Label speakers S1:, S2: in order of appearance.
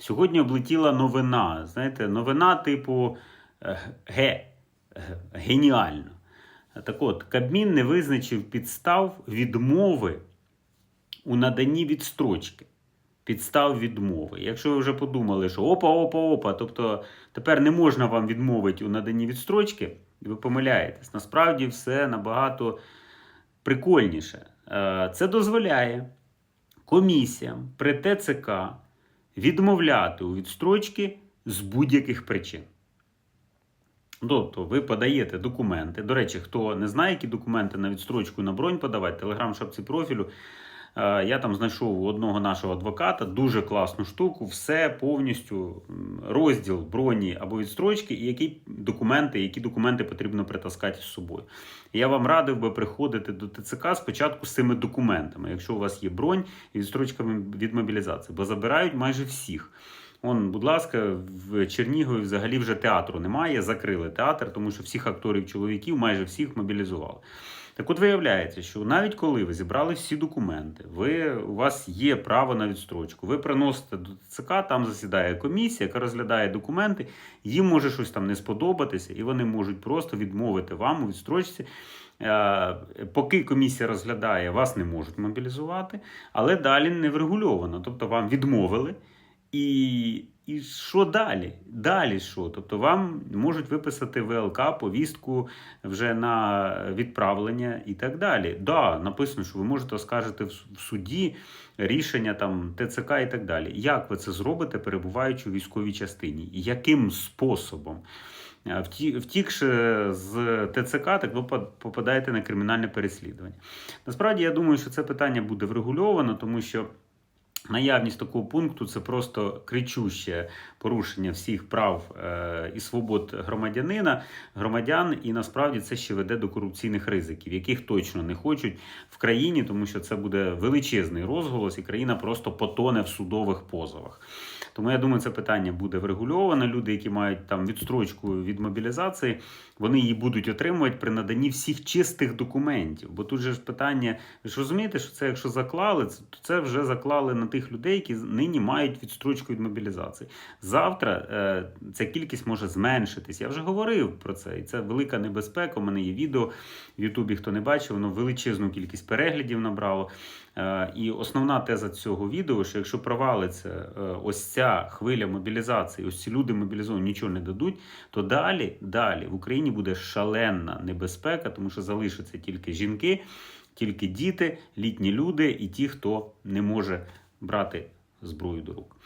S1: Сьогодні облетіла новина. Знаєте, новина типу е, ге, ге- геніально. Так от, Кабмін не визначив підстав відмови у наданні відстрочки. Підстав відмови. Якщо ви вже подумали, що опа, опа, опа, тобто тепер не можна вам відмовити у наданні відстрочки, ви помиляєтесь. Насправді все набагато прикольніше. Е, Це дозволяє комісіям при ТЦК відмовляти у відстрочки з будь-яких причин. Тобто ви подаєте документи. До речі, хто не знає, які документи на відстрочку на бронь подавати, телеграм-шапці профілю. Е, Я там знайшов у одного нашого адвоката дуже класну штуку, все повністю розділ броні або відстрочки, і які документи, які документи потрібно притаскати з собою. Я вам радив би приходити до ТЦК спочатку з цими документами, якщо у вас є бронь і відстрочка від мобілізації, бо забирають майже всіх. Он, будь ласка, в Чернігові взагалі вже театру немає. Закрили театр, тому що всіх акторів чоловіків, майже всіх мобілізували. Так от виявляється, що навіть коли ви зібрали всі документи, ви, у вас є право на відстрочку, ви приносите до ТЦК, там засідає комісія, яка розглядає документи, їм може щось там не сподобатися, і вони можуть просто відмовити вам у відстрочці. Е, Поки комісія розглядає, вас не можуть мобілізувати, але далі не врегульовано. Тобто вам відмовили. І, і що далі? Далі що? Тобто вам можуть виписати ВЛК, повістку вже на відправлення і так далі. Да, написано, що ви можете оскаржити в суді рішення там ТЦК і так далі. Як ви це зробите, перебуваючи у військовій частині? Яким способом? Втікши з ТЦК, так ви попадаєте на кримінальне переслідування. Насправді, я думаю, що це питання буде врегульовано, тому що. Наявність такого пункту це просто кричуще порушення всіх прав е, і свобод громадянина, громадян, і насправді це ще веде до корупційних ризиків, яких точно не хочуть в країні, тому що це буде величезний розголос, і країна просто потоне в судових позовах. Тому я думаю, це питання буде врегульовано. Люди, які мають там відстрочку від мобілізації, вони її будуть отримувати при наданні всіх чистих документів. Бо тут же ж питання, ви ж розумієте, що це якщо заклали, то це вже заклали на тих людей, які нині мають відстрочку від мобілізації. Завтра е, ця кількість може зменшитись. Я вже говорив про це, і це велика небезпека. У мене є відео в Ютубі, хто не бачив, воно величезну кількість переглядів набрало. Е, І основна теза цього відео, що якщо провалиться е, ось ця хвиля мобілізації, ось ці люди мобілізовані нічого не дадуть, то далі, далі в Україні буде шаленна небезпека, тому що залишаться тільки жінки, тільки діти, літні люди і ті, хто не може брати зброю до рук.